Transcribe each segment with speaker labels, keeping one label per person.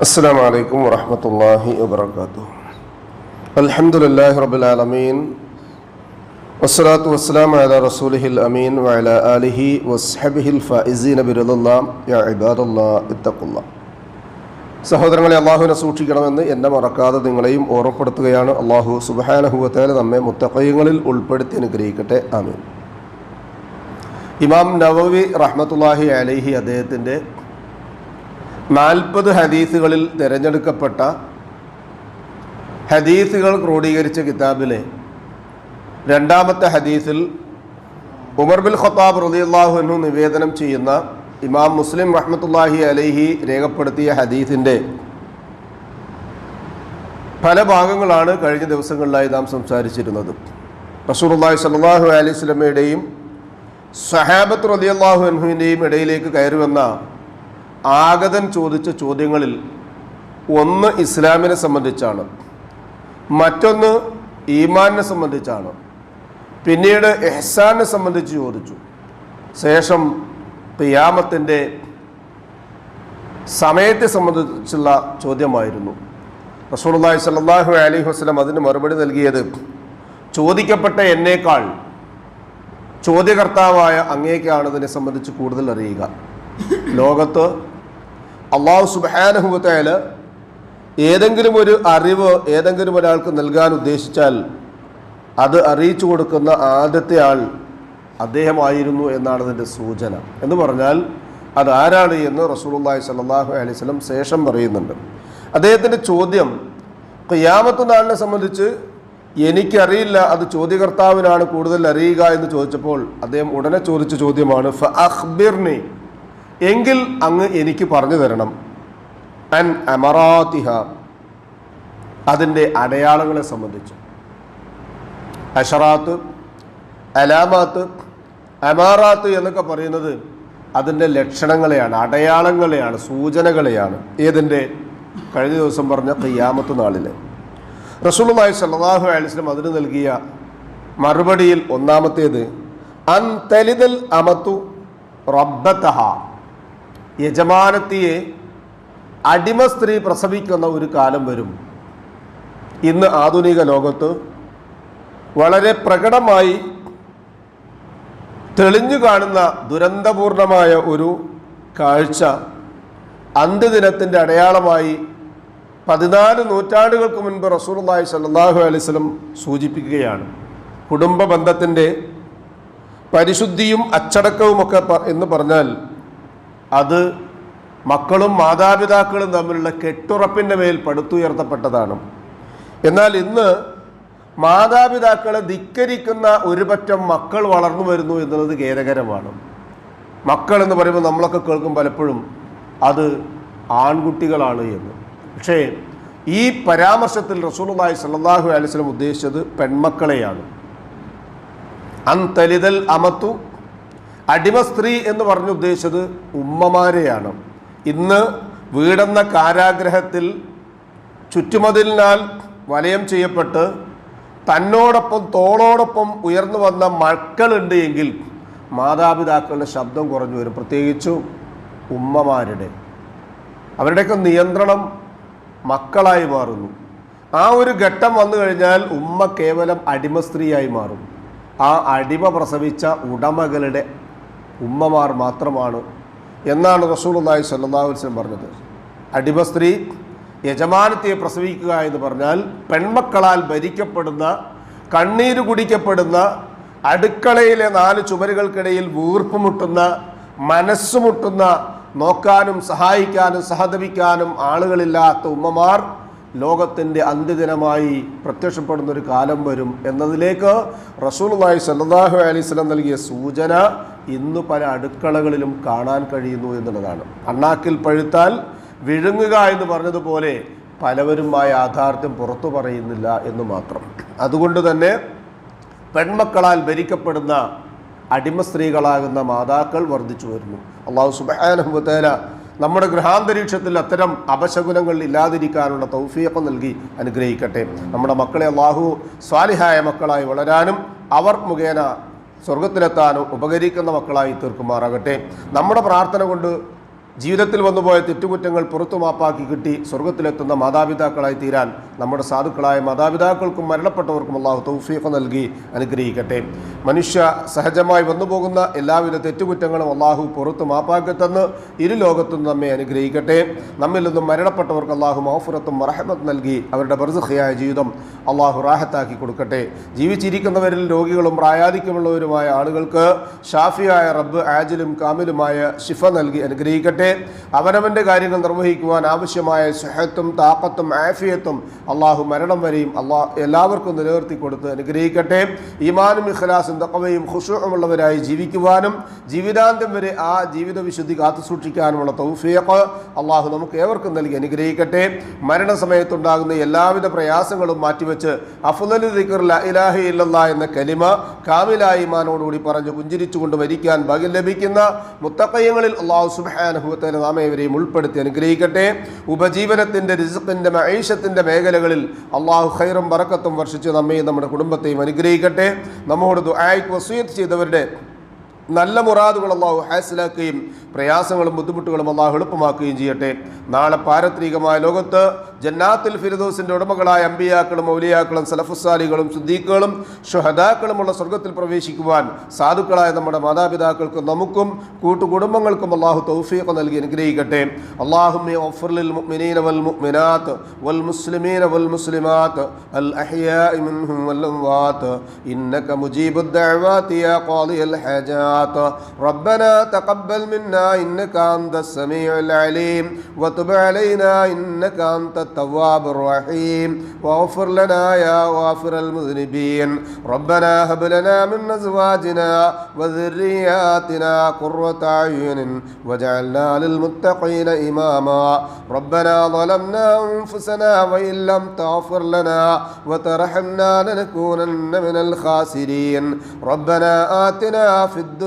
Speaker 1: السلام عليكم ورحمة الله وبركاته الحمد لله رب العالمين والصلاة والسلام على رسوله الأمين وعلى آله وصحبه الفائزين برضا الله يا عباد الله اتقوا الله സഹോദരങ്ങളെ അള്ളാഹുവിനെ സൂക്ഷിക്കണമെന്ന് എന്നെ മറക്കാതെ നിങ്ങളെയും ഓർമ്മപ്പെടുത്തുകയാണ് അള്ളാഹു സുബഹാനഹുവത്തേല നമ്മെ മുത്തക്കയങ്ങളിൽ ഉൾപ്പെടുത്തി അനുഗ്രഹിക്കട്ടെ ആമീൻ ഇമാം നവവി റഹ്മത്തുല്ലാഹി അലൈഹി അദ്ദേഹത്തിൻ്റെ നാൽപ്പത് ഹദീസുകളിൽ തിരഞ്ഞെടുക്കപ്പെട്ട ഹദീസുകൾ ക്രോഡീകരിച്ച കിതാബിലെ രണ്ടാമത്തെ ഹദീസിൽ ഉമർ ബിൻ ഖത്താബ് റളിയല്ലാഹു നിവേദനം ചെയ്യുന്ന ഇമാം മുസ്ലിം റഹ്മത്തുല്ലാഹി അലൈഹി രേഖപ്പെടുത്തിയ ഹദീസിന്റെ പല ഭാഗങ്ങളാണ് കഴിഞ്ഞ ദിവസങ്ങളിലായി നാം സംസാരിച്ചിരുന്നത്. റസൂലുള്ളാഹി സ്വല്ലല്ലാഹു അലൈഹി സ്വലമയുടെയും സഹാബത്ത് റളിയല്ലാഹു അൻഹുവിന്റെയും ഇടയിലേക്ക് വന്ന ആഗതൻ ചോദിച്ച ചോദ്യങ്ങളിൽ ഒന്ന് ഇസ്ലാമിനെ സംബന്ധിച്ചാണ് മറ്റൊന്ന് ഈമാനിനെ സംബന്ധിച്ചാണ്. പിന്നീട് എഹ്സാനെ സംബന്ധിച്ച് ചോദിച്ചു. ശേഷം ഖിയാമത്തിന്റെ സമയത്തെ സംബന്ധിച്ചുള്ള ചോദ്യമായിരുന്നു. റസൂലുള്ളാഹി സ്വല്ലല്ലാഹു അലി വസ്ലം അതിന് മറുപടി നൽകിയത് ചോദിക്കപ്പെട്ട എന്നേക്കാൾ ചോദ്യകർത്താവായ അങ്ങേക്കാണ് ഇതിനെ സംബന്ധിച്ച് കൂടുതൽ അറിയുക. ലോകത്ത് അള്ളാഹു സുബാനഹുബത്തേൽ ഏതെങ്കിലും ഒരു അറിവ് ഏതെങ്കിലും ഒരാൾക്ക് നൽകാൻ ഉദ്ദേശിച്ചാൽ അത് അറിയിച്ചു കൊടുക്കുന്ന ആദ്യത്തെ ആൾ അദ്ദേഹമായിരുന്നു എന്നാണ് അതിന്റെ സൂചന. എന്ന് പറഞ്ഞാൽ അത് ആരാണ് എന്ന് റസൂലുള്ളാഹി സ്വല്ലല്ലാഹു അലൈഹി വസല്ലം ശേഷം പറയുന്നുണ്ട്. അദ്ദേഹത്തിന്റെ ചോദ്യം ഖിയാമത്ത് നാളിനെ സംബന്ധിച്ച് എനിക്കറിയില്ല അത് ചോദ്യകർത്താവിനാണ് കൂടുതൽ അറിയുക എന്ന് ചോദിച്ചപ്പോൾ അദ്ദേഹം ഉടനെ ചോദിച്ച ചോദ്യമാണ് ഫ അഖ്ബിർനി എങ്കിൽ അങ്ങ് എനിക്ക് പറഞ്ഞു തരണം. അൻ അമറാത്തിഹ അതിന്റെ അടയാളങ്ങളെ സംബന്ധിച്ച്. അഷറാത്ത് അലാമാത്ത് അമാറാത്ത് എന്നൊക്കെ പറയുന്നത് അതിന്റെ ലക്ഷണങ്ങളെയാണ് അടയാളങ്ങളെയാണ് സൂചനകളെയാണ്. ഏതിന്റെ? കഴിഞ്ഞ ദിവസം പറഞ്ഞ കയ്യാമത്ത് നാളിൽ റസൂളുമായി സ്വല്ലല്ലാഹു അലിസ്ലം അതിന് നൽകിയ മറുപടിയിൽ ഒന്നാമത്തേത് അൻ തലിതൽ അമത്തു റബ്ബത്തഹ യജമാനത്തിയെ അടിമ സ്ത്രീ പ്രസവിക്കുന്ന ഒരു കാലം വരും. ഇന്ന് ആധുനിക ലോകത്ത് വളരെ പ്രകടമായി തെളിഞ്ഞു കാണുന്ന ദുരന്തപൂർണമായ ഒരു കാഴ്ച അന്ത്യദിനത്തിന്റെ അടയാളമായി പതിനാല് നൂറ്റാണ്ടുകൾക്ക് മുൻപ് റസൂലുള്ളാഹി സ്വല്ലല്ലാഹു അലൈഹി വസല്ലം സൂചിപ്പിക്കുകയാണ്. കുടുംബ ബന്ധത്തിന്റെ പരിശുദ്ധിയും അച്ചടക്കവുമൊക്കെ എന്ന് പറഞ്ഞാൽ അത് മക്കളും മാതാപിതാക്കളും തമ്മിലുള്ള കെട്ടുറപ്പിന്റെ മേൽ പടുത്തുയർത്തപ്പെട്ടതാണ്. എന്നാൽ ഇന്ന് മാതാപിതാക്കളെ ധിക്കരിക്കുന്ന ഒരുപറ്റം മക്കൾ വളർന്നു വരുന്നു എന്നുള്ളത് ഖേദകരമാണ്. മക്കൾ എന്ന് പറയുമ്പോൾ നമ്മളൊക്കെ കേൾക്കും പലപ്പോഴും അത് ആൺകുട്ടികളാണ് എന്ന്. പക്ഷേ ഈ പരാമർശത്തിൽ റസൂലുള്ളാഹി സ്വല്ലല്ലാഹു അലൈഹി വസല്ലം ഉദ്ദേശിച്ചത് പെൺമക്കളെയാണ്. അന്തലിതൽ അമത്തു അടിമ സ്ത്രീ എന്ന് പറഞ്ഞു ഉദ്ദേശിച്ചത് ഉമ്മമാരെയാണ്. ഇന്ന് വീടെന്ന കാരാഗ്രഹത്തിൽ ചുറ്റുമതിലിനാൽ വലയം ചെയ്യപ്പെട്ട് തന്നോടൊപ്പം തോളോടൊപ്പം ഉയർന്നു വന്ന മക്കളുണ്ട് എങ്കിൽ മാതാപിതാക്കളുടെ ശബ്ദം കുറഞ്ഞു വരും. പ്രത്യേകിച്ചും ഉമ്മമാരുടെ. അവരുടെയൊക്കെ നിയന്ത്രണം മക്കളായി മാറുന്നു. ആ ഒരു ഘട്ടം വന്നു കഴിഞ്ഞാൽ ഉമ്മ കേവലം അടിമ സ്ത്രീയായി മാറും. ആ അടിമ പ്രസവിച്ച ഉടമകളുടെ ഉമ്മമാർ മാത്രമാണ് എന്നാണ് അലൈഹി വസല്ലം പറഞ്ഞത്. അടിമ സ്ത്രീ യജമാനത്തെ പ്രസവിക്കുക എന്ന് പറഞ്ഞാൽ പെൺമക്കളാൽ ഭരിക്കപ്പെടുന്ന കണ്ണീര് കുടിക്കപ്പെടുന്ന അടുക്കളയിലെ നാല് ചുമരുകൾക്കിടയിൽ വീർപ്പുമുട്ടുന്ന മനസ്സുമുട്ടുന്ന നോക്കാനും സഹായിക്കാനും സഹതപിക്കാനും ആളുകളില്ലാത്ത ഉമ്മമാർ ലോകത്തിന്റെ അന്ത്യദിനമായി പ്രത്യക്ഷപ്പെടുന്ന ഒരു കാലം വരും എന്നതിലേക്ക് റസൂലുള്ളാഹി സല്ലാഹു അലൈഹി വസല്ലം നൽകിയ സൂചന ഇന്ന് പല അടുക്കളകളിലും കാണാൻ കഴിയുന്നു എന്നുള്ളതാണ്. അണ്ണാക്കിൽ പഴുത്താൽ വിഴുങ്ങുക എന്ന് പറഞ്ഞതുപോലെ പലവരും ആ യാഥാർത്ഥ്യം പുറത്തു പറയുന്നില്ല എന്ന് മാത്രം. അതുകൊണ്ട് തന്നെ പെൺമക്കളാൽ ഭരിക്കപ്പെടുന്ന അടിമ സ്ത്രീകളാകുന്ന മാതാക്കൾ വർദ്ധിച്ചു വരുന്നു. അള്ളാഹു സുബാനുഭവത്തേല നമ്മുടെ ഗൃഹാന്തരീക്ഷത്തിൽ അത്തരം അപശകുനങ്ങൾ ഇല്ലാതിരിക്കാനുള്ള തൗഫീഖ് നൽകി അനുഗ്രഹിക്കട്ടെ. നമ്മുടെ മക്കളെ അള്ളാഹു സ്വാലിഹായ മക്കളായി വളരാനും അവർ മുഖേന സ്വർഗത്തിലെത്താനും ഉപകരിക്കുന്ന മക്കളായി തീർക്കുമാറാകട്ടെ. നമ്മുടെ പ്രാർത്ഥന കൊണ്ട് ജീവിതത്തിൽ വന്നുപോയ തെറ്റുകുറ്റങ്ങൾ പുറത്തു മാപ്പാക്കി കിട്ടി സ്വർഗത്തിലെത്തുന്ന മാതാപിതാക്കളായി തീരാൻ നമ്മുടെ സാധുക്കളായ മാതാപിതാക്കൾക്കും മരണപ്പെട്ടവർക്കും അള്ളാഹു തൗഫീഖ് നൽകി അനുഗ്രഹിക്കട്ടെ. മനുഷ്യ സഹജമായി വന്നുപോകുന്ന എല്ലാവിധ തെറ്റുകുറ്റങ്ങളും അള്ളാഹു പുറത്തു മാപ്പാക്കി തന്ന് ഇരു ലോകത്തും നമ്മെ അനുഗ്രഹിക്കട്ടെ. നമ്മിൽ നിന്നും മരണപ്പെട്ടവർക്ക് അള്ളാഹു മഹഫുറത്തും മറഹമത്ത് നൽകി അവരുടെ ബർസുഖയായ ജീവിതം അള്ളാഹു റാഹത്താക്കി കൊടുക്കട്ടെ. ജീവിച്ചിരിക്കുന്നവരിൽ രോഗികളും പ്രായാധിക്യമുള്ളവരുമായ ആളുകൾക്ക് ഷാഫിയായ റബ്ബ് ആജിലും കാമിലുമായ ഷിഫ നൽകി അനുഗ്രഹിക്കട്ടെ. അവനവന്റെ കാര്യങ്ങൾ നിർവഹിക്കുവാൻ ആവശ്യമായ സുഹത്തും താക്കത്തും ആഫിയത്തും അള്ളാഹു മരണം വരെയും അള്ളാ എല്ലാവർക്കും നിലനിർത്തി കൊടുത്ത് അനുഗ്രഹിക്കട്ടെ. ഈമാനും ഇഖ്ലാസും തക്കവയും ഖുഷുമുള്ളവരായി ജീവിക്കുവാനും ജീവിതാന്തം വരെ ആ ജീവിത വിശുദ്ധി കാത്തു സൂക്ഷിക്കാനുമുള്ള തൗഫീഖ് അള്ളാഹു നമുക്ക് ഏവർക്കും നൽകി അനുഗ്രഹിക്കട്ടെ. മരണസമയത്തുണ്ടാകുന്ന എല്ലാവിധ പ്രയാസങ്ങളും മാറ്റിവെച്ച് അഫുദലു എന്ന കലിമ കാമിലായ ഈമാനോടുകൂടി പറഞ്ഞു പുഞ്ചിരിച്ചുകൊണ്ട് മരിക്കാൻ ഭാഗ്യം ലഭിക്കുന്ന മുത്തക്കയങ്ങളിൽ അള്ളാഹു സുബാനുഭവത്തിന് നാം ഇവരെയും ഉൾപ്പെടുത്തി അനുഗ്രഹിക്കട്ടെ. ഉപജീവനത്തിന്റെ റിസുക്കിന്റെ മൈഷത്തിന്റെ മേഖലകളിൽ അള്ളാഹു ഖൈറും ബറക്കത്തും വർഷിച്ച് നമ്മയും നമ്മുടെ കുടുംബത്തെയും അനുഗ്രഹിക്കട്ടെ. നമ്മോട് ദുആയ്ക്ക് വസൂയത്ത് ചെയ്തവരുടെ നല്ല മുറാദുകൾ അള്ളാഹു ഹാസിലാക്കുകയും പ്രയാസങ്ങളും ബുദ്ധിമുട്ടുകളും അള്ളാഹു എളുപ്പമാക്കുകയും ചെയ്യട്ടെ. നാളെ പാരത്രികമായ ലോകത്ത് ജന്നാത്തിൽ ഫിരുദോസിന്റെ ഉടമകളായ അമ്പിയാക്കളും മൗലിയാക്കളും സലഫുസാലികളും സുദ്ദീഖുകളും ഷുഹദാക്കളുമുള്ള സ്വർഗത്തിൽ പ്രവേശിക്കുവാൻ സാധുക്കളായ നമ്മുടെ മാതാപിതാക്കൾക്കും നമുക്കും കൂട്ടുകുടുംബങ്ങൾക്കും അള്ളാഹു തൗഫീഖ് നൽകി അനുഗ്രഹിക്കട്ടെ. അള്ളാഹുമിനാത്ത് വൽ മുസ്ലിമീന വൽ മുസ്ലിമാത്ത് അൽ ഇന്നക യാ الصلوات ربنا تقبل منا إنك أنت السميع العليم. وتب علينا إنك أنت التواب الرحيم. واغفر لنا يا غافر المذنبين. ربنا هب لنا من أزواجنا وذرياتنا قرة أعين. واجعلنا للمتقين إماما. ربنا ظلمنا أنفسنا وإن لم تغفر لنا وترحمنا لنكونن من الخاسرين. ربنا آتنا في الدنيا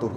Speaker 1: tuh